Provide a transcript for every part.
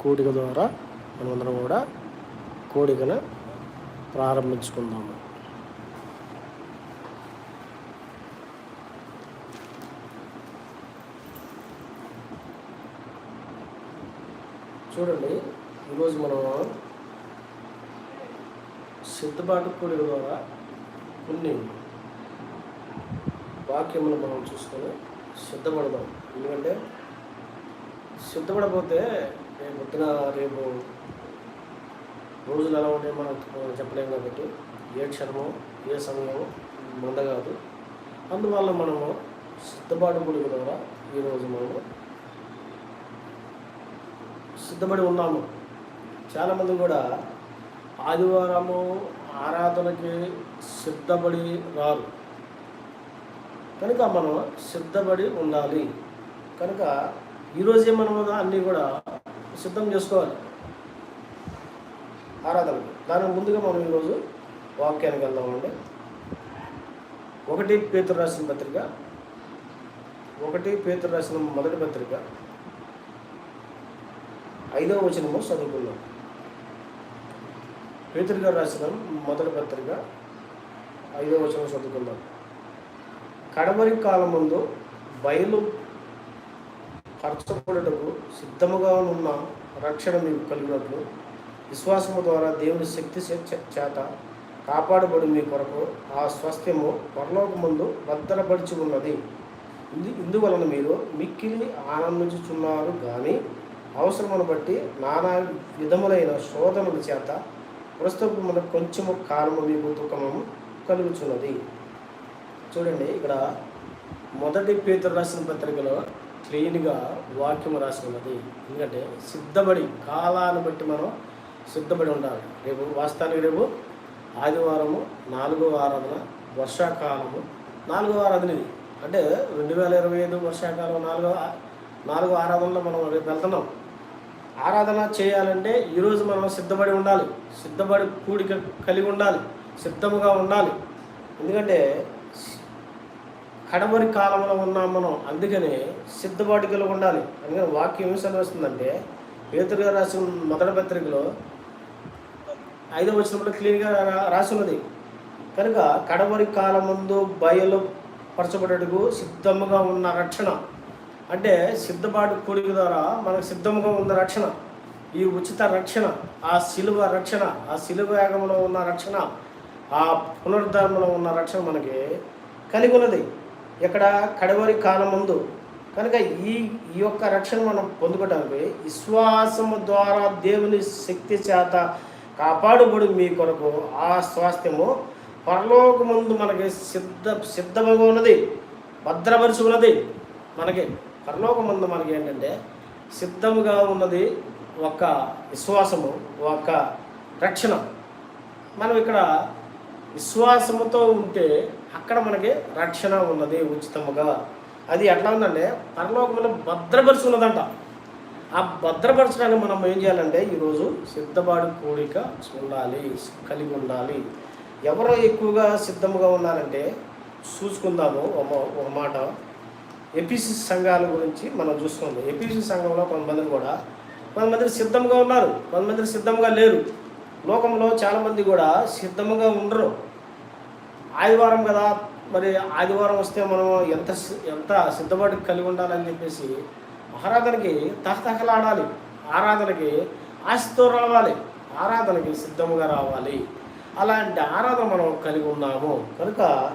కూడిక ద్వారా మనమందరం కూడా కూడికను ప్రారంభించుకుందాము. చూడండి ఈరోజు మనం సిద్ధపాటు కూడిక ద్వారా కొన్ని వాక్యములు మనం చూసుకొని సిద్ధపడదాం. ఎందుకంటే సిద్ధపడకపోతే రేపు పొద్దున రేపు రోజులు ఎలా ఉంటే మనం చెప్పలేము కాబట్టి ఏ క్షణమో ఏ సమయమో మందగాదు అందువల్ల మనము సిద్ధపాటు గుడి ద్వారా ఈరోజు మనము సిద్ధపడి ఉన్నాము. చాలామంది కూడా ఆదివారము ఆరాధనకి సిద్ధపడి రారు. కనుక మనం సిద్ధపడి ఉండాలి. కనుక ఈరోజే మనం అన్నీ కూడా సిద్ధం చేసుకోవాలి. ఆరాధనకు దానికి ముందుగా మనం ఈరోజు వాక్యానికి వెళ్దామండి. ఒకటి పేతురు రాసిన పత్రిక ఒకటి పేతురు రాసిన మొదటి పత్రిక ఐదవ వచనము చదువుకుందాం. పేతురు గారు రాసిన మొదటి పత్రిక ఐదవ వచనం చదువుకుందాం. కడవరి కాలం ముందు బయలు పరచబడుటకు సిద్ధముగా ఉన్న రక్షణ మీకు కలిగినట్లు. విశ్వాసము ద్వారా దేవుని శక్తి చేత కాపాడబడి మీ కొరకు ఆ స్వాస్థ్యము పరలోక ముందు భద్రపరిచి ఉన్నది. ఇందు ఇందువలన మీరు మిక్కిలి ఆనందించుచున్నారు కానీ అవసరమును బట్టి నానా విధములైన శోధనల చేత ప్రస్తుతం మనకు కొంచెము కాలము మీకు దుఃఖము కలుగుచున్నది. చూడండి ఇక్కడ మొదటి పేతులు రాసిన పత్రికలో క్లీన్గా వాక్యం రాసి ఉన్నది ఎందుకంటే సిద్ధపడి కాలాన్ని బట్టి మనం సిద్ధపడి ఉండాలి. రేపు వాస్తవానికి రేపు ఆదివారము నాలుగో ఆరాధన వర్షాకాలము. నాలుగో ఆరాధన ఇది. అంటే రెండు వేల ఇరవై ఐదు వర్షాకాలం నాలుగో నాలుగో ఆరాధనలో మనం రేపు వెళ్తున్నాం. ఆరాధన చేయాలంటే ఈరోజు మనం సిద్ధపడి ఉండాలి. సిద్ధపడి కూడిక కలిగి ఉండాలి. సిద్ధముగా ఉండాలి. ఎందుకంటే కడవరి కాలంలో ఉన్నాం మనం. అందుకని సిద్ధపాటు కలిగి ఉండాలి. అందుకని వాక్యం ఏమి సెలవుస్తుందంటే పేతురు గారు రాసిన మొదటి పత్రికలో ఐదో వచ్చినప్పుడు క్లియర్గా రా- రాసి ఉన్నది కనుక కడవరి కాలం ముందు బయలు పరచబడటకు సిద్ధముగా ఉన్న రక్షణ. అంటే సిద్ధపాటు కూడిక ద్వారా మనకు సిద్ధముగా ఉన్న రక్షణ. ఈ ఉచిత రక్షణ ఆ శిలువ రక్షణ ఆ శిలువ యాగంలో ఉన్న రక్షణ ఆ పునరుద్ధరణలో ఉన్న రక్షణ మనకి కలిగి ఉన్నది. ఇక్కడ కడవరి కాలం ముందు కనుక ఈ ఈ యొక్క రక్షణ మనం పొందుకోవడానికి విశ్వాసము ద్వారా దేవుని శక్తి చేత కాపాడుబడి మీ కొరకు ఆ స్వాస్థ్యము పరలోక ముందు మనకి సిద్ధ సిద్ధముగా ఉన్నది భద్రపరిచి ఉన్నది. మనకి పరలోక ముందు మనకి ఏంటంటే సిద్ధముగా ఉన్నది ఒక విశ్వాసము ఒక రక్షణ. మనం ఇక్కడ విశ్వాసముతో ఉంటే అక్కడ మనకి రక్షణ ఉన్నది ఉచితముగా. అది ఎట్లా ఉందంటే పరలోకంలో భద్రపరిచి ఉన్నదంట ఆ భద్రపరచడానికి మనం ఏం చేయాలంటే ఈరోజు సిద్ధపాటు కోరిక ఉండాలి కలిగి ఉండాలి. ఎవరు ఎక్కువగా సిద్ధముగా ఉన్నారంటే చూసుకుందాము. ఒక మాట. ఎపిసి సంఘాల గురించి మనం చూసుకుందాం ఎపిసి సంఘంలో కొంతమంది కూడా కొంతమంది సిద్ధంగా ఉన్నారు కొంతమంది సిద్ధంగా లేరు. లోకంలో చాలామంది కూడా సిద్ధంగా ఉండరు. ఆదివారం కదా మరి ఆదివారం వస్తే మనం ఎంత సి- ఎంత సిద్ధపడి కలిగి ఉండాలని చెప్పేసి ఆరాధనకి తహతహలాడాలి. ఆరాధనకి ఆశతో రావాలి. ఆరాధనకి సిద్ధంగా రావాలి. అలాంటి ఆరాధన మనం కలిగి ఉన్నాము. కనుక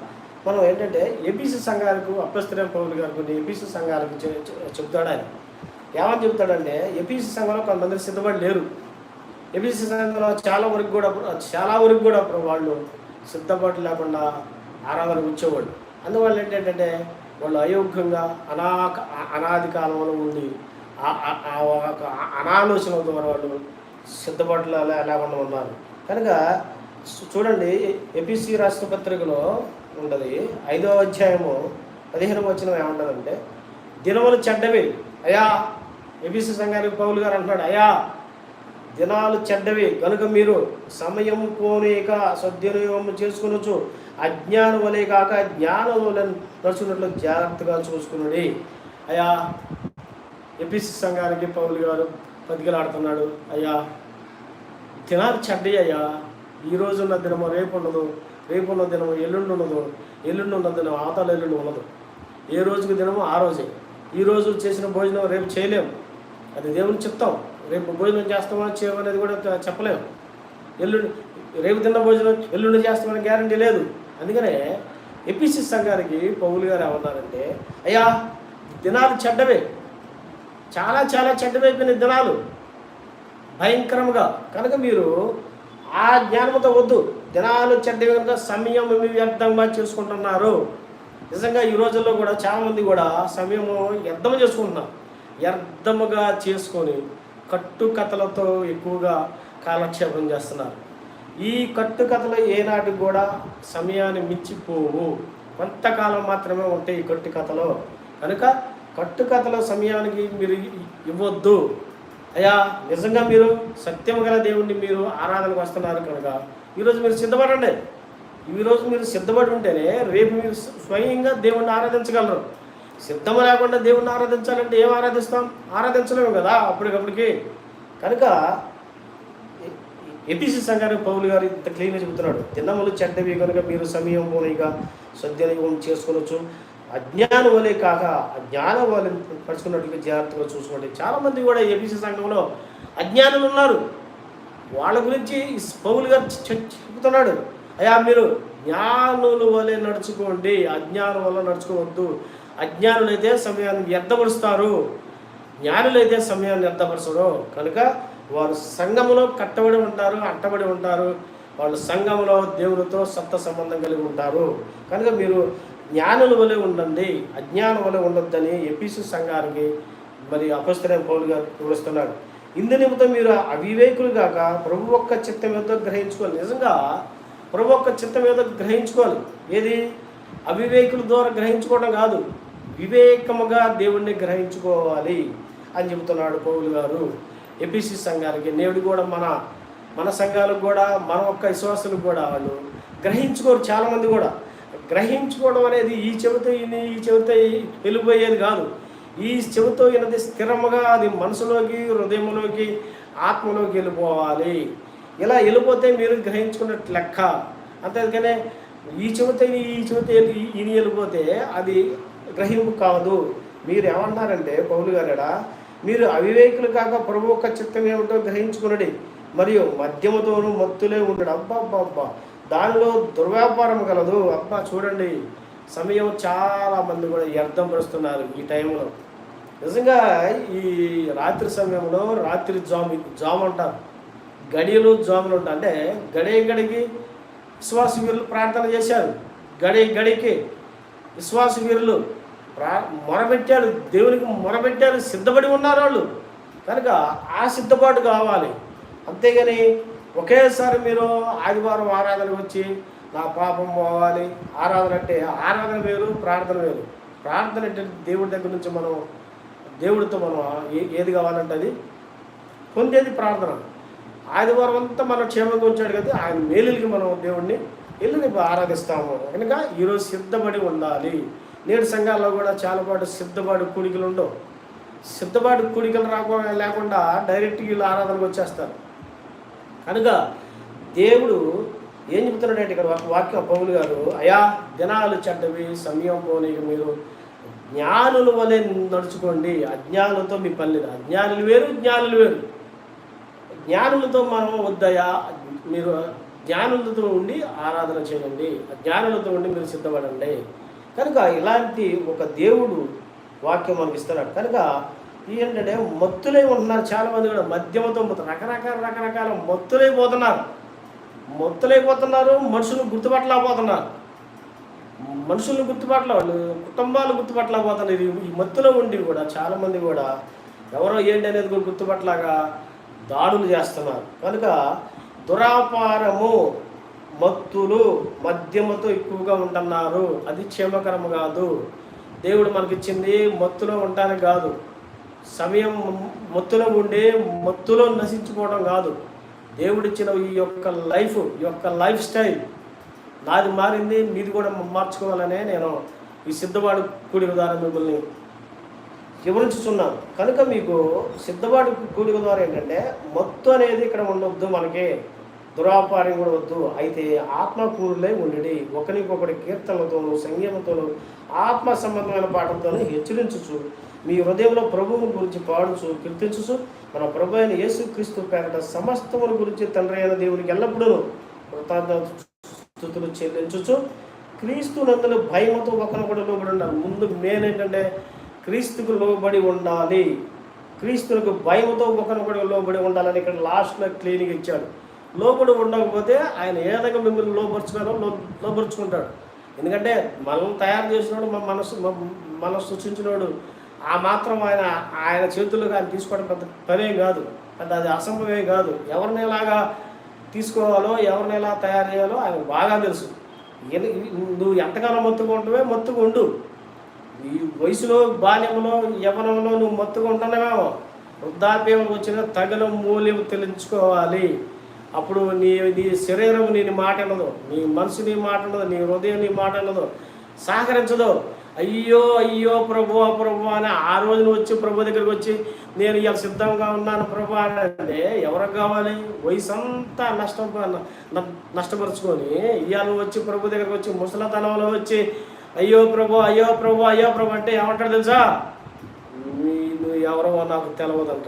మనం ఏంటంటే ఏపీసీ సంఘాలకు అప్పస్త్రీయ పౌరులు గారు కొన్ని ఏపీసీ సంఘాలకు చె- చెప్తాడు ఆయన. ఏమని చెప్తాడంటే ఏపీసీ సంఘంలో కొంతమంది సిద్ధపడి లేరు. ఏపీసీ సంఘంలో చాలా వరకు కూడా చాలా వరకు కూడా వాళ్ళు సిద్ధపాటు లేకుండా ఆరాధన కూర్చోవాళ్ళు అందువల్ల ఏంటంటే వాళ్ళు అయోగ్యంగా అనా అనాది కాలంలో ఉండి ఒక అనాలోచన ద్వారా వాళ్ళు సిద్ధపాటు లేకుండా ఉన్నారు. కనుక చూడండి ఎపిసి రాష్ట్ర పత్రికలో ఉండదు ఐదో అధ్యాయము పదిహేను వచ్చిన ఏమంటుందంటే దినములు చెడ్డవి. అయా ఎబిసి సంఘానికి పౌలు గారు అంటున్నాడు అయా దినాలు చెడ్డవి. కనుక మీరు సమయం పోనీక సద్వినియోగం చేసుకునొచ్చు. అజ్ఞానం వలె కాక జ్ఞానం నడుచుకున్నట్లు జాగ్రత్తగా చూసుకున్నది అయ్యా ఎపిసి సంఘానికి పౌలు గారు బతికలాడుతున్నాడు. అయ్యా దినాలు చెడ్డ అయ్యా. ఈ ఉన్న దినము రేపు ఉండదు రేపు ఉన్న దినము ఎల్లుండి ఉండదు ఎల్లుండి ఉన్న దినం ఆతాలు ఎల్లుండి ఉండదు ఏ రోజుకి దినము ఆ రోజే. ఈ రోజు చేసిన భోజనం రేపు చేయలేము. అది దేవుని చెప్తాం రేపు భోజనం చేస్తామా చేయమనేది కూడా చెప్పలేము. ఎల్లుండి రేపు తిన్న భోజనం ఎల్లుండి చేస్తామని గ్యారంటీ లేదు. అందుకనే ఎపిసి సంఘానికి పౌలు గారు ఏమన్నారంటే అయ్యా దినాలు చెడ్డవే. చాలా చాలా చెడ్డవైపోయిన దినాలు. భయంకరంగా. కనుక మీరు ఆ జ్ఞానంతో వద్దు. దినాలు చెడ్డవి కనుక సమయం వ్యర్థంగా చేసుకుంటున్నారు. నిజంగా ఈ రోజుల్లో కూడా చాలామంది కూడా సమయము వ్యర్థం చేసుకుంటున్నారు. వ్యర్థముగా చేసుకొని కట్టుకథలతో ఎక్కువగా కాలక్షేపం చేస్తున్నారు. ఈ కట్టుకథలు ఏనాటికి కూడా సమయాన్ని మించిపోవు. కొంతకాలం మాత్రమే ఉంటాయి ఈ కట్టుకథలో. కనుక కట్టుకథల సమయానికి మీరు ఇవ్వద్దు. అయ్యా నిజంగా మీరు సత్యం గల దేవుణ్ణి మీరు ఆరాధనకు వస్తున్నారు కనుక ఈరోజు మీరు సిద్ధపడండి. ఈరోజు మీరు సిద్ధపడి ఉంటేనే రేపు మీరు స్వయంగా దేవుణ్ణి ఆరాధించగలరు. సిద్ధము లేకుండా దేవుణ్ణి ఆరాధించాలంటే ఏం ఆరాధిస్తాం? ఆరాధించలేము కదా అప్పటికప్పటికి. కనుక ఎపిసి సంఘానికి పౌలు గారు ఇంత క్లీన్గా చెబుతున్నాడు. తిన్నములు చెడ్డవి కనుక మీరు సమయం పోనీగా సద్వినియోగం చేసుకోవచ్చు అజ్ఞానం వలె కాక అజ్ఞానం వలె పరుచుకున్నట్టుగా జాగ్రత్తగా చూసుకోండి. చాలామంది కూడా ఏపీసీ సంఘంలో అజ్ఞానులు ఉన్నారు. వాళ్ళ గురించి పౌలు గారు చెబుతున్నాడు. అయ్యా మీరు జ్ఞానుల వలె నడుచుకోండి. అజ్ఞానం వల్ల నడుచుకోవద్దు. అజ్ఞానులైతే సమయాన్ని వ్యర్థపరుస్తారు. జ్ఞానులైతే సమయాన్ని వ్యర్థపరచడం కనుక వారు సంఘములో కట్టబడి ఉంటారు అట్టబడి ఉంటారు. వాళ్ళు సంఘంలో దేవునితో సత్త సంబంధం కలిగి ఉంటారు. కనుక మీరు జ్ఞానుల వలె ఉండండి అజ్ఞానం వలె ఉండొద్దని ఎపిసి సంఘానికి మరి అపస్తరం పౌలు గారు వివరిస్తున్నాడు ఇందు నిమిత్తం మీరు అవివేకులు కాక ప్రభు ఒక్క చిత్తం ఏదో గ్రహించుకోవాలి. నిజంగా ప్రభు ఒక్క చిత్తం ఏదో గ్రహించుకోవాలి. ఏది? అవివేకుల ద్వారా గ్రహించుకోవడం కాదు. వివేకముగా దేవుణ్ణి గ్రహించుకోవాలి అని చెబుతున్నాడు పౌలు గారు ఎపిసి సంఘానికి నేడు కూడా మన మన సంఘాలకు కూడా మన ఒక్క విశ్వాసులకు కూడా వాళ్ళు గ్రహించుకోరు చాలామంది కూడా గ్రహించుకోవడం అనేది ఈ చెవితో ఇని ఈ చెవితో వెళ్ళిపోయేది కాదు ఈ చెవితో వినది స్థిరముగా అది మనసులోకి హృదయంలోకి ఆత్మలోకి వెళ్ళిపోవాలి ఇలా వెళ్ళిపోతే మీరు గ్రహించుకున్నట్టు లెక్క అంతేకానే ఈ చెబితే ఈ చెబితే వెళ్ళి- ఇని వెళ్ళిపోతే అది గ్రహింపు కాదు. మీరు ఏమన్నారంటే పౌలు గారడా మీరు అవివేకులు కాక ప్రభు యొక్క చిత్తం ఏమిటో గ్రహించుకున్నది మరియు మద్యముతోనూ మత్తులే ఉండడు అబ్బా అబ్బా అబ్బా. దానిలో దుర్వ్యాపారం కలదు అబ్బా చూడండి. సమయం చాలా మంది కూడా వ్యర్థం పరుస్తున్నారు ఈ టైంలో. నిజంగా ఈ రాత్రి సమయంలో రాత్రి జాము జామ్ అంటారు. గడియలు జాములు ఉంటారు అంటే గడియ గడికి విశ్వాస వీరులు ప్రార్థన చేశారు. గడి గడికి విశ్వాస వీరులు ప్రా మొరబెట్టారు దేవునికి మొరబెట్టారు సిద్ధపడి ఉన్నారు వాళ్ళు. కనుక ఆ సిద్ధపాటు కావాలి. అంతేగాని ఒకేసారి మీరు ఆదివారం ఆరాధనకు వచ్చి నా పాపం పోవాలి. ఆరాధన అంటే ఆరాధన వేరు ప్రార్థన వేరు. ప్రార్థన అంటే దేవుడి దగ్గర నుంచి మనం దేవుడితో మనం ఏ- ఏది కావాలంటే అది పొందేది ప్రార్థన. ఆదివారం అంతా మనం క్షేమంగా ఉంచాడు కదా ఆయన మేలులకి మనం దేవుడిని ఎల్లుని ఆరాధిస్తాము. కనుక ఈరోజు సిద్ధపడి ఉండాలి. నేడు సంఘాల్లో కూడా చాలా పాటు సిద్ధపాటు కూడికలు ఉండవు. సిద్ధపాటు కూడికలు రాకుండా లేకుండా డైరెక్ట్గా వీళ్ళు ఆరాధనకు వచ్చేస్తారు. కనుక దేవుడు ఏం చెబుతున్నాడంటే ఇక్కడ వాక్య వాక్యం పౌలు గారు అయా దినాలు చెడ్డవి సమయం పోనీ మీరు. జ్ఞానుల వలె నడుచుకోండి. అజ్ఞానులతో మీ పని లేదు. అజ్ఞానులు వేరు జ్ఞానులు వేరు. జ్ఞానులతో మనం వద్దయా మీరు జ్ఞానులతో ఉండి ఆరాధన చేయండి. జ్ఞానులతో ఉండి మీరు సిద్ధపడండి. కనుక ఇలాంటి ఒక దేవుడు వాక్యం మనకి ఇస్తున్నాడు. కనుక ఏంటంటే మత్తులై ఉంటున్నారు చాలామంది కూడా. మద్యమతో మత్తు- రకరకాల రకరకాల మత్తులైపోతున్నారు మత్తులైపోతున్నారు మనుషులు గుర్తుపట్టలేకపోతున్నారు మనుషులు గుర్తుపట్ల వాళ్ళు కుటుంబాలు గుర్తుపట్టలేకపోతున్నారు ఇది- ఈ మత్తులో ఉండి కూడా చాలామంది కూడా ఎవరో ఏంటి అనేది కూడా గుర్తుపట్టలాగా దాడులు చేస్తున్నారు. కనుక దురాపారము మత్తులు మద్యముతో ఎక్కువగా ఉంటున్నారు అది క్షేమకరము కాదు. దేవుడు మనకిచ్చింది మత్తులో ఉండడానికి కాదు. సమయం మత్తులో ఉండి మత్తులో నశించుకోవడం కాదు. దేవుడిచ్చిన ఈ యొక్క లైఫ్ ఈ యొక్క లైఫ్ స్టైల్ నాది మారింది మీది కూడా మార్చుకోవాలనే నేను ఈ సిద్ధపాడు కూడి ద్వారా మిమ్మల్ని వివరించుతున్నాను కనుక మీకు సిద్ధపాటు కూడిక ద్వారా ఏంటంటే మత్తు అనేది ఇక్కడ ఉండొద్దు మనకి. దురాపారం కూడా వద్దు. అయితే ఆత్మకూరులై ఉండి ఒకరికొకటి కీర్తనలతోనూ సంగీతంతోనూ ఆత్మ సంబంధమైన పాటలతోనూ హెచ్చరించుచు. మీ హృదయంలో ప్రభువుని గురించి పాడుచు కీర్తించుచు. మన ప్రభు అయిన యేసుక్రీస్తు పేరట సమస్తముల గురించి తండ్రి అయిన దేవునికి ఎల్లప్పుడూ కృతజ్ఞతలు చెల్లించుచు. క్రీస్తు నందులు భయముతో ఒకరినొకడు లోబడి ఉండాలి ముందు మెయిన్ ఏంటంటే క్రీస్తుకు లోబడి ఉండాలి. క్రీస్తులకు భయముతో ఒకరినొకడు లోబడి ఉండాలని ఇక్కడ లాస్ట్లో క్లీనింగ్ ఇచ్చాడు. లోబడి ఉండకపోతే ఆయన ఏ విధంగా మిమ్మల్ని లోపరుచుకున్నారో లో లోపరుచుకుంటాడు. ఎందుకంటే మనం తయారు చేసినోడు మన మనసు మనం సృష్టించినోడు ఆ మాత్రం ఆయన ఆయన చేతుల్లో కానీ తీసుకోవడం పెద్ద పనే కాదు. పెద్ద అది అసంభవమే కాదు. ఎవరిని ఎలాగా తీసుకోవాలో ఎవరిని ఎలా తయారు చేయాలో ఆయన బాగా తెలుసు. నువ్వు ఎంతకాలం మత్తుగా ఉంటువే మత్తుగా ఉండు. ఈ వయసులో బాల్యంలో యవనంలో నువ్వు మత్తుగా ఉంటున్నావేమో. వృద్ధాప్యం వచ్చిన తగిన మూల్యం తెలుసుకోవాలి. అప్పుడు నీ నీ శరీరం నీ మాట అనదు నీ మనసు నీ మాట అనదు నీ హృదయం నీ మాట అనదు సహకరించదు అయ్యో అయ్యో ప్రభు ప్రభు అని ఆ రోజున వచ్చి ప్రభు దగ్గరికి వచ్చి నేను ఇలా సిద్ధంగా ఉన్నాను ప్రభు అని అంటే ఎవరికి కావాలి? వయసు అంతా నష్టం నష్టపరుచుకొని ఇవాళ వచ్చి ప్రభు దగ్గరికి వచ్చి ముసలతనంలో వచ్చి అయ్యో ప్రభు అయ్యో ప్రభు అయ్యో ప్రభు అంటే ఏమంటాడు తెలుసా? "నీ- నువ్వు ఎవరో నాకు తెలియదంట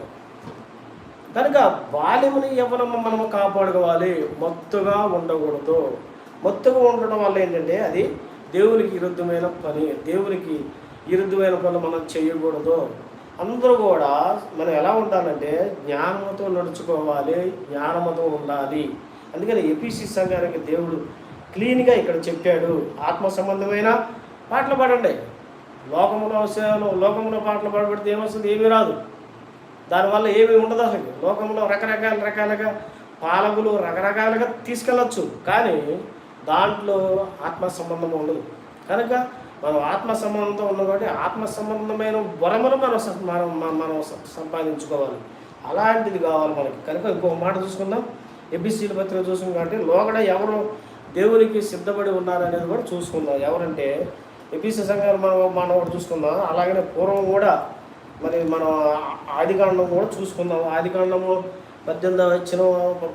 కనుక బాల్యముని యవ్వనము మనము కాపాడుకోవాలి. మత్తుగా ఉండకూడదు. మత్తుగా ఉండడం వల్ల ఏంటంటే అది దేవునికి విరుద్ధమైన పని. దేవునికి విరుద్ధమైన పనులు మనం చేయకూడదు. అందరూ కూడా మనం ఎలా ఉండాలంటే జ్ఞానముతో నడుచుకోవాలి. జ్ఞానముతో ఉండాలి. అందుకని ఎపిసి సంఘానికి దేవుడు క్లీన్గా ఇక్కడ చెప్పాడు. ఆత్మ సంబంధమైన పాటలు పాడండి. లోకంలో అవసరాలు లోకంలో పాటలు పాడబడితే ఏమొస్తుంది? ఏమీ రాదు. దానివల్ల ఏమీ ఉండదు అసలు. లోకంలో రకరకాల రకాలుగా పాలకులు రకరకాలుగా తీసుకెళ్ళచ్చు. కానీ దాంట్లో ఆత్మ సంబంధం ఉండదు. కనుక మనం ఆత్మ సంబంధంతో ఉన్నాం కాబట్టి ఆత్మ సంబంధమైన వరమును మనం మనం మనం- సంపాదించుకోవాలి. అలాంటిది కావాలి మనకి. కనుక ఇంకొక మాట చూసుకుందాం. ఎబిసిల పత్రిక చూసుకుందాం కాబట్టి లోగడ ఎవరు దేవునికి సిద్ధపడి ఉన్నారనేది కూడా చూసుకుందాం. ఎవరంటే ఎపిసి సంఘాలు మనం మనం ఒకటి చూసుకుందాం. అలాగనే పూర్వం కూడా మరి మనం ఆదికాండం కూడా చూసుకుందాం ఆదికాండము పద్దెనిమిదవ వచ్చిన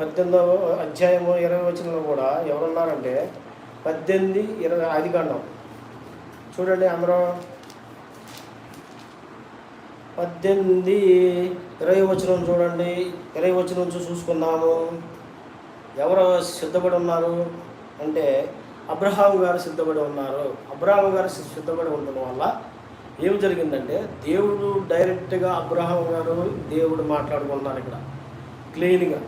పద్దెనిమిదవ అధ్యాయము ఇరవై వచనంలో కూడా ఎవరున్నారంటే పద్దెనిమిది ఇరవై ఆదికాండం. చూడండి అందరూ. పద్దెనిమిది ఇరవై వచనం చూడండి. ఇరవై వచనం నుంచి చూసుకుందాము. ఎవరు సిద్ధపడి ఉన్నారు అంటే అబ్రహాం గారు సిద్ధపడి ఉన్నారు. అబ్రహాం గారు సిద్ధపడి ఉండడం వల్ల ఏం జరిగిందంటే దేవుడు డైరెక్ట్గా అబ్రహం గారు దేవుడు మాట్లాడుకుంటున్నారు ఇక్కడ. క్లీన్గా.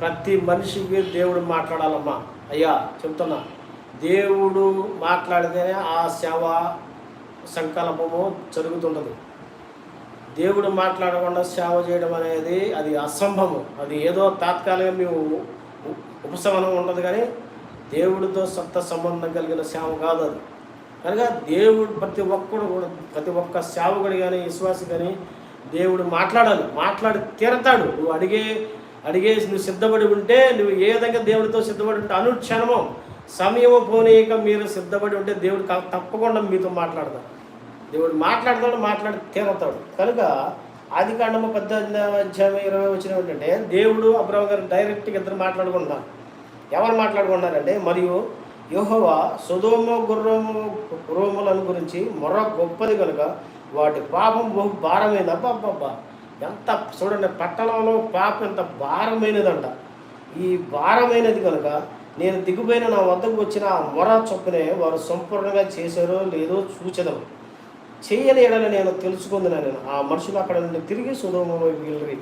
ప్రతి మనిషికి దేవుడు మాట్లాడాలమ్మా. అయ్యా చెప్తున్నా. దేవుడు మాట్లాడితేనే ఆ సేవ సంకల్పము జరుగుతుంటుంది. దేవుడు మాట్లాడకుండా సేవ చేయడం అనేది అది అసంభవం అది ఏదో తాత్కాలిక మేము ఉపశమనం ఉండదు కానీ దేవుడితో సత్త సంబంధం కలిగిన సేవ కాదు అది. కనుక దేవుడు ప్రతి ఒక్కడు కూడా ప్రతి ఒక్క సేవకుడు కానీ విశ్వాసి కానీ దేవుడు మాట్లాడాలి. మాట్లాడి తీరతాడు. నువ్వు అడిగే అడిగే నువ్వు సిద్ధపడి ఉంటే నువ్వు ఏ విధంగా దేవుడితో సిద్ధపడి ఉంటే అనుక్షణము సమయము పోనీయక మీరు సిద్ధపడి ఉంటే దేవుడు తప్పకుండా మీతో మాట్లాడతాడు. దేవుడు మాట్లాడతాడు మాట్లాడి తీరతాడు. కనుక ఆది కాండము పద్దెనిమిది అధ్యాయం ఇరవై వచ్చిన ఏంటంటే దేవుడు అబ్రహం గారు డైరెక్ట్గా ఇద్దరు మాట్లాడుకుంటున్నారు. ఎవరు మాట్లాడుకుంటున్నారంటే మరియు యహోవా సుధోమ గుర్రము గుర్రములను గురించి మొర్ర గొప్పది కనుక వాటి పాపం బహు భారమైంది. అబ్బా ఎంత చూడండి పట్టణంలో పాపం ఎంత భారమైనదంట. ఈ భారమైనది కనుక నేను దిగుపోయిన నా వద్దకు వచ్చిన ఆ మొర చొప్పునే వారు సంపూర్ణంగా చేశారో లేదో చూచదం. చేయని ఎడల నేను తెలుసుకుందిన నేను. ఆ మనుషులు అక్కడ నుండి తిరిగి సుధోమ వైపు వెళ్ళి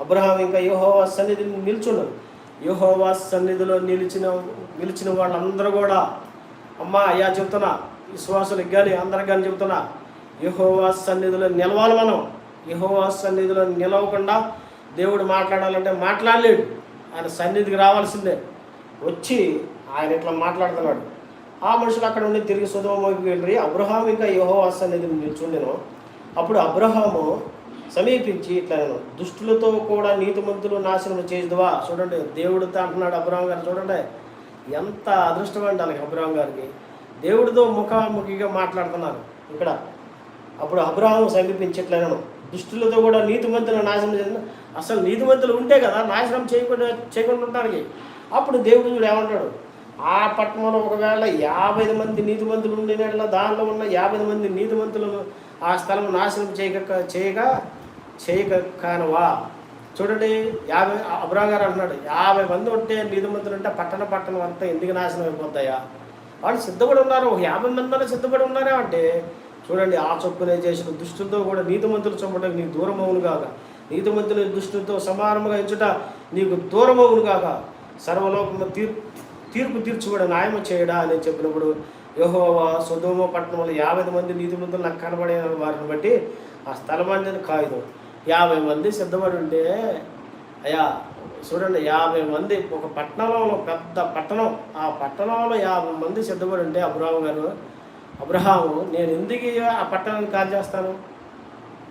అబ్రహాం ఇంకా యహోవా సన్నిధిని నిల్చున్నారు. యెహోవా సన్నిధిలో నిలిచిన నిలిచిన వాళ్ళందరూ కూడా అమ్మా అయ్యా చెప్తున్నా విశ్వాసులకు కానీ అందరికి కానీ చెప్తున్నా యహోవా సన్నిధిలో నిలవాలి మనం. యహోవా సన్నిధిలో నిలవకుండా దేవుడు మాట్లాడాలంటే మాట్లాడలేడు. ఆయన సన్నిధికి రావాల్సిందే. వచ్చి ఆయన ఇట్లా మాట్లాడుతున్నాడు. ఆ మనుషులు అక్కడ ఉండి తిరిగి సుధమకి వెళ్ళి అబ్రహాం ఇంకా యహోవా సన్నిధిని నిల్చుండెను. అప్పుడు అబ్రహాము సమీపించి ఇట్లా నేను దుష్టులతో కూడా నీతిమంతులు నాశనం చేద్దువా చూడండి దేవుడితో అంటున్నాడు అబ్రహం గారు చూడండి ఎంత అదృష్టం అండి వాళ్ళకి గారికి. దేవుడితో ముఖాముఖిగా మాట్లాడుతున్నారు. ఇక్కడ అప్పుడు అబ్రహం సమీపించట్లేను దుష్టులతో కూడా నీతిమంతులు నాశనం చేసిన అసలు నీతిమంతులు ఉంటే కదా నాశనం చేయకుండా చేయకుండా ఉండడానికి. అప్పుడు దేవుడు చూడు ఏమంటాడు? ఆ పట్టణంలో ఒకవేళ యాభై మంది నీతిమంతులు ఉండిన దానిలో ఉన్న యాభై మంది నీతిమంతులను ఆ స్థలం నాశనం చేయక చేయగా చేయక కానవా చూడండి యాభై అబ్రాహం గారు అంటున్నాడు యాభై మంది ఉంటే నీతిమంతులు ఉంటే పట్టణ పట్టణం అంతా ఎందుకు నాశనం అయిపోతాయా? వాళ్ళు సిద్ధపడి ఉన్నారు ఒక యాభై మంది సిద్ధపడి ఉన్నారా అంటే చూడండి ఆ చొప్పునే చేసిన దుష్టులతో కూడా నీతిమంతులు చొప్పటం నీకు దూరం అవును కాక నీతిమంతుల దుష్టులతో సమానముగా ఎంచుట నీకు దూరం అవును కాక సర్వలోకము తీర్పు తీర్పు తీర్చి కూడా న్యాయం చేయడా అని చెప్పినప్పుడు యహోవా సుధోమ పట్టణంలో యాభై మంది నీతిమంతులు నాకు కనబడే వారిని బట్టి ఆ స్థలం అనేది కాగితం యాభై మంది సిద్ధపడి ఉంటే అయ్యా చూడండి యాభై మంది ఒక పట్టణంలో పెద్ద పట్టణం. ఆ పట్టణంలో యాభై మంది సిద్ధపడి ఉంటే అబ్రహాం గారు అబ్రహాము నేను ఎందుకు ఆ పట్టణాన్ని కాల్ చేస్తాను?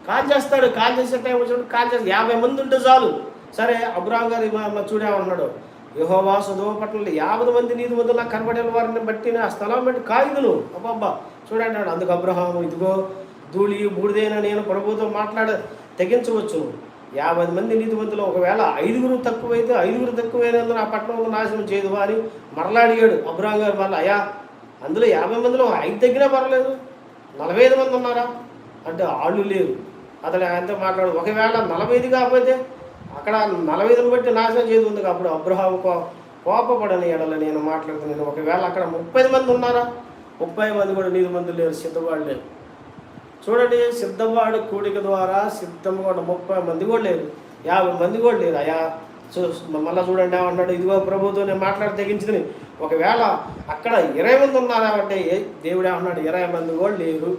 కాల్ చేస్తాడు కాల్ చేసే టైం చూడండి కాల్ చేస్తాడు. యాభై మంది ఉంటే చాలు. సరే అబ్రహాం గారు చూడే ఉన్నాడు. యహోవా సుధవ యాభై మంది నీతి మంది నాకు కనబడే వారిని బట్టి ఆ స్థలం బట్టి కాగిదులు అబ్బాబ్బా చూడండి అందుకు అబ్రహాము ఇదిగో ధూళి బూడిదైన నేను ప్రభుతో మాట్లాడు తెగించవచ్చు యాభై మంది నీతిమంతులు ఒకవేళ ఐదుగురు తక్కువైతే ఐదుగురు తక్కువైనందున ఆ పట్టణంలో నాశనం చేయదు వారి మరలా అడిగాడు అబ్రహాం గారు. మళ్ళీ అయ్యా అందులో యాభై మందిలో ఐదు తగ్గినా పర్వాలేదు. నలభై ఐదు మంది ఉన్నారా? అంటే ఆళ్ళు లేరు. అతడు ఆయనతో మాట్లాడు ఒకవేళ నలభై ఐదు కాకపోతే అక్కడ నలభై ఐదుని బట్టి నాశనం చేయదు ఉంది. అప్పుడు అబ్రహాం కో కోపపడని ఎడల నేను మాట్లాడుతున్నాను. ఒకవేళ అక్కడ ముప్పై మంది ఉన్నారా? ముప్పై మంది కూడా నీతి మంది లేరు సిద్ధవాళ్ళు లేరు. చూడండి సిద్ధవాడు కూడిక ద్వారా సిద్ధం కూడా ముప్పై మంది కూడా లేరు. యాభై మంది కూడా లేరు. అయా చూ మళ్ళీ చూడండి ఏమన్నాడు ఇదిగో ప్రభుత్వం నేను మాట్లాడి తెగించింది. ఒకవేళ అక్కడ ఇరవై మంది ఉన్నారంటే దేవుడు ఏమన్నాడు ఇరవై మంది కూడా లేరు.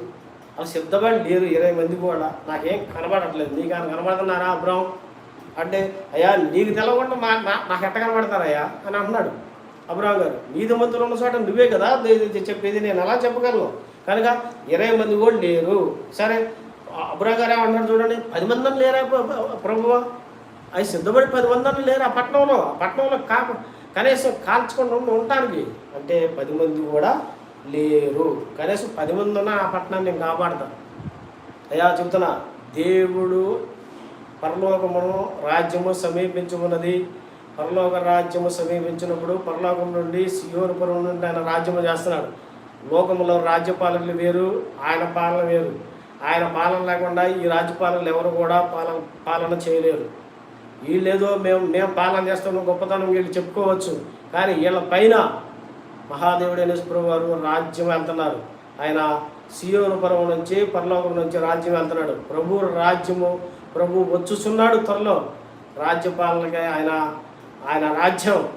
అలా సిద్ధపడి లేరు ఇరవై మంది కూడా. నాకేం కనబడట్లేదు. నీకు ఆయన కనబడుతున్నారా అబ్రహం? అంటే అయ్యా నీకు తెలవకుండా మా నాకు ఎట్ట కనబడతారయ్యా? అని అంటున్నాడు అబ్రహం గారు. నీది మంతులు ఉన్న చోట నువ్వే కదా? చెప్పేది నేను ఎలా చెప్పగలను? కనుక ఇరవై మంది కూడా లేరు. సరే అబ్రహం గారు చూడండి పది మంది లేరా ప్రభువా? అవి సిద్ధపడి పది మంది లేరు ఆ పట్టణంలో? ఆ పట్టణంలో కా కనీసం కాల్చకుండా ఉండటానికి అంటే పది మంది కూడా లేరు. కనీసం పది మంది ఉన్నా ఆ పట్టణాన్ని నేను కాపాడతాను అయ్యా చెబుతున్నా దేవుడు పరలోకమును రాజ్యము సమీపించుకున్నది. పరలోక రాజ్యము సమీపించినప్పుడు పరలోకం నుండి సియోనుపురం నుండి ఆయన రాజ్యము చేస్తున్నాడు. లోకంలో రాజ్యపాలకులు వేరు ఆయన పాలన వేరు. ఆయన పాలన లేకుండా ఈ రాజ్యపాలకులు ఎవరు కూడా పాలన పాలన చేయలేరు. వీళ్ళేదో మేము మేము పాలన చేస్తాము గొప్పతనం వీళ్ళు చెప్పుకోవచ్చు. కానీ వీళ్ళ పైన మహాదేవుడైన ప్రభు వారు రాజ్యం వెళ్తున్నారు. ఆయన సియోను పర్వం నుంచి పరలోకం నుంచి రాజ్యం వెళ్తున్నాడు. ప్రభు రాజ్యము ప్రభు వచ్చుచున్నాడు త్వరలో. రాజ్యపాలనకి ఆయన ఆయన రాజ్యం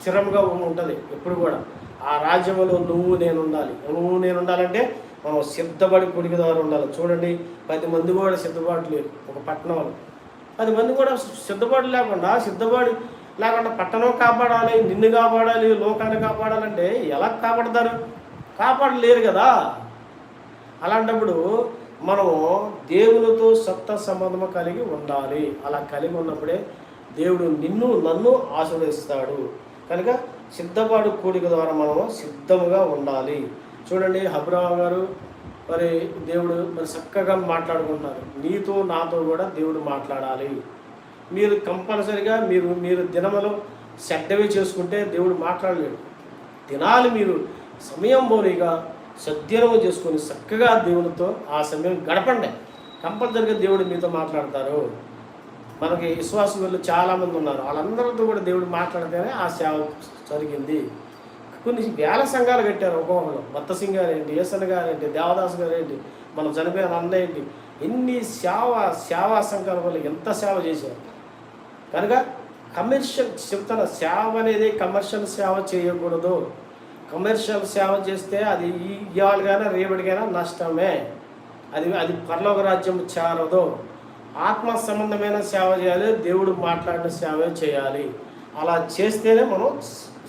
స్థిరంగా ఉంటుంది ఎప్పుడు కూడా. ఆ రాజ్యంలో నువ్వు నేను ఉండాలి నువ్వు నేను ఉండాలంటే మనం సిద్ధపడి కుడికి ద్వారా ఉండాలి. చూడండి పది మంది కూడా సిద్ధపాటు లేరు. ఒక పట్టణంలో. పది మంది కూడా సిద్ధపాటు లేకుండా సిద్ధపాటు లేకుండా పట్టణం కాపాడాలి నిన్ను కాపాడాలి లోకాన్ని కాపాడాలంటే ఎలా కాపాడతారు? కాపాడలేరు కదా. అలాంటప్పుడు మనము దేవునితో సత్త సంబంధం కలిగి ఉండాలి. అలా కలిగి ఉన్నప్పుడే దేవుడు నిన్ను నన్ను ఆశీర్వదిస్తాడు. కనుక సిద్ధపాటు కూడిక ద్వారా మనము సిద్ధముగా ఉండాలి. చూడండి అబ్రహాం గారు మరి దేవుడు మరి చక్కగా మాట్లాడుకుంటున్నారు. నీతో నాతో కూడా దేవుడు మాట్లాడాలి. మీరు కంపల్సరిగా మీరు మీరు దినములో చెడ్డవి చేసుకుంటే దేవుడు మాట్లాడలేడు. దినాలు మీరు. సమయం పోనీగా సద్యనము చేసుకొని చక్కగా దేవునితో ఆ సమయం గడపండి. కంపల్సరిగా దేవుడు మీతో మాట్లాడతారు. మనకి విశ్వాసులు చాలామంది ఉన్నారు. వాళ్ళందరితో కూడా దేవుడు మాట్లాడితేనే ఆ సేవ జరిగింది. కొన్ని వేల సంఘాలు కట్టారు ఒక్కొక్కరు భర్త సింగ్ గారేంటి ఏసన్ గారేంటి దేవదాస్ గారేంటి మనం చనిపోయిన అన్న ఏంటి ఎన్ని సేవ సేవా సంఘాల వల్ల ఎంత సేవ చేశారు. కనుక కమర్షియల్ చెప్తున్న సేవ అనేది కమర్షియల్ సేవ చేయకూడదు. కమర్షియల్ సేవ చేస్తే అది ఈ ఇవాళకైనా రేపటికైనా నష్టమే. అది అది పరలోక రాజ్యం చేరదు. ఆత్మ సంబంధమైన సేవ చేయాలి దేవుడు మాట్లాడిన సేవ చేయాలి. అలా చేస్తేనే మనం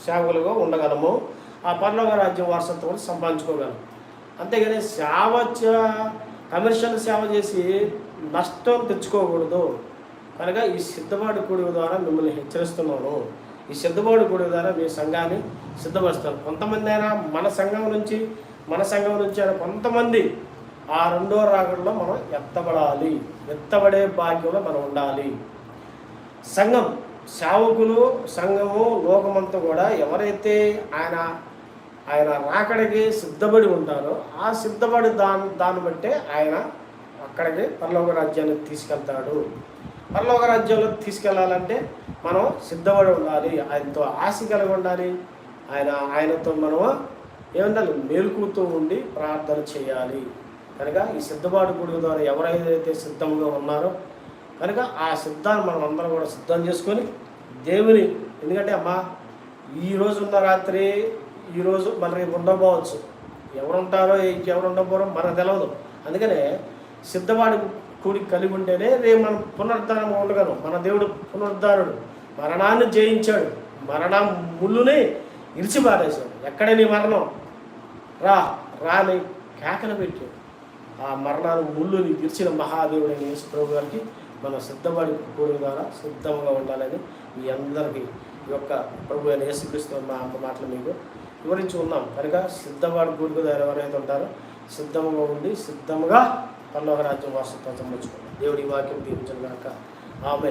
సేవకులుగా ఉండగలము. ఆ పరలోక రాజ్యం వారసత్వం సంపాదించుకోగలం. అంతేగాని సేవ కమర్షియల్ సేవ చేసి నష్టం తెచ్చుకోకూడదు. కనుక ఈ సిద్ధపాటు కూడిక ద్వారా మిమ్మల్ని హెచ్చరిస్తున్నాను. ఈ సిద్ధపాటు కూడిక ద్వారా మీ సంఘాన్ని సిద్ధపరుస్తారు. కొంతమంది అయినా మన సంఘం నుంచి మన సంఘం నుంచి అయినా కొంతమంది ఆ రెండో రాగంలో మనం ఎత్తబడాలి. ఎత్తబడే భాగ్యంలో మనం ఉండాలి. సంఘం సేవకులు సంఘము లోకమంతా కూడా ఎవరైతే ఆయన ఆయన రాకడికి సిద్ధపడి ఉంటారో ఆ సిద్ధపడి దాని దాన్ని బట్టే ఆయన అక్కడికి పరలోక రాజ్యానికి తీసుకెళ్తాడు. పరలోక రాజ్యంలో తీసుకెళ్ళాలంటే మనం సిద్ధపడి ఉండాలి. ఆయనతో ఆశ కలిగి ఉండాలి. ఆయన ఆయనతో మనం ఏమంటారు మేలుకుతూ ఉండి ప్రార్థన చేయాలి. కనుక ఈ సిద్ధపాటు గుడి ద్వారా ఎవరైతే సిద్ధంగా ఉన్నారో కనుక ఆ సిద్ధాన్ని మనం అందరం కూడా సిద్ధం చేసుకొని దేవుని ఎందుకంటే అమ్మా ఈ ఉన్న రాత్రి ఈరోజు మన రేపు ఉండబోవచ్చు ఎవరు ఉంటారో ఇంకెవరు ఉండబోరో మనకు తెలియదు అందుకనే సిద్ధవాడి కూడి కలిగి ఉంటేనే రేపు మనం పునరుద్ధానం ఉండగలం. మన దేవుడు పునరుద్ధారుడు మరణాన్ని జయించాడు. మరణం ముళ్ళుని ఇరిచిపారేశాడు. ఎక్కడ నీ మరణం? రా రాని కేకలు పెట్టాడు. ఆ మరణాన్ని ముళ్ళుని ఇరిచిన మహాదేవుడైన యేసుప్రభు గారికి మన సిద్ధపడి కూడిన ద్వారా సిద్ధంగా ఉండాలని మీ అందరికీ ఈ యొక్క ప్రభు అయిన యేసుక్రీస్తు మా అమ్మ మాటలు మీకు వివరించి ఉన్నాం. కనుక సిద్ధవాడి కూడికి ద్వారా ఎవరైతే ఉంటారో సిద్ధంగా ఉండి సిద్ధంగా పల్లవ రాజ్యం వాసత్వం సంబంధించుకోండి దేవుడి వాక్యం దీవించను కాక ఆమె